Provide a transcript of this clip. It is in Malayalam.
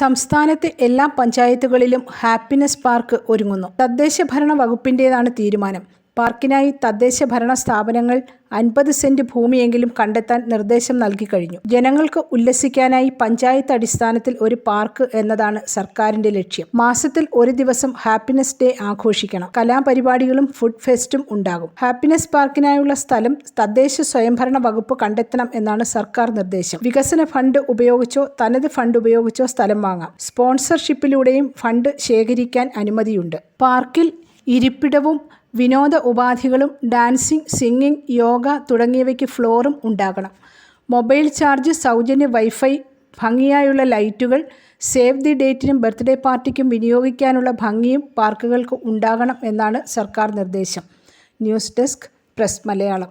സംസ്ഥാനത്തെ എല്ലാ പഞ്ചായത്തുകളിലും ഹാപ്പിനെസ് പാർക്ക് ഒരുങ്ങുന്നു. തദ്ദേശ ഭരണ വകുപ്പിന്റേതാണ് തീരുമാനം. പാർക്കിനായി തദ്ദേശ ഭരണ സ്ഥാപനങ്ങൾ അൻപത് സെന്റ് ഭൂമിയെങ്കിലും കണ്ടെത്താൻ നിർദ്ദേശം നൽകി കഴിഞ്ഞു. ജനങ്ങൾക്ക് ഉല്ലസിക്കാനായി പഞ്ചായത്ത് അടിസ്ഥാനത്തിൽ ഒരു പാർക്ക് എന്നതാണ് സർക്കാരിന്റെ ലക്ഷ്യം. മാസത്തിൽ ഒരു ദിവസം ഹാപ്പിനെസ് ഡേ ആഘോഷിക്കണം. കലാപരിപാടികളും ഫുഡ് ഫെസ്റ്റും ഉണ്ടാകും. ഹാപ്പിനെസ് പാർക്കിനായുള്ള സ്ഥലം തദ്ദേശ സ്വയംഭരണ വകുപ്പ് കണ്ടെത്തണം എന്നാണ് സർക്കാർ നിർദ്ദേശം. വികസന ഫണ്ട് ഉപയോഗിച്ചോ തനത് ഫണ്ട് ഉപയോഗിച്ചോ സ്ഥലം വാങ്ങാം. സ്പോൺസർഷിപ്പിലൂടെയും ഫണ്ട് ശേഖരിക്കാൻ അനുമതിയുണ്ട്. പാർക്കിൽ ഇരിപ്പിടവും വിനോദ ഉപാധികളും ഡാൻസിംഗ് സിംഗിംഗ് യോഗ തുടങ്ങിയവയ്ക്ക് ഫ്ലോറും ഉണ്ടാകണം. മൊബൈൽ ചാർജ് സൗജന്യ വൈഫൈ ഭംഗിയായുള്ള ലൈറ്റുകൾ സേവ് ദി ഡേറ്റിനും ബർത്ത്ഡേ പാർട്ടിക്കും വിനിയോഗിക്കാനുള്ള ഭംഗിയും പാർക്കുകൾക്ക് ഉണ്ടാകണം എന്നാണ് സർക്കാർ നിർദ്ദേശം. News desk press Malayalam.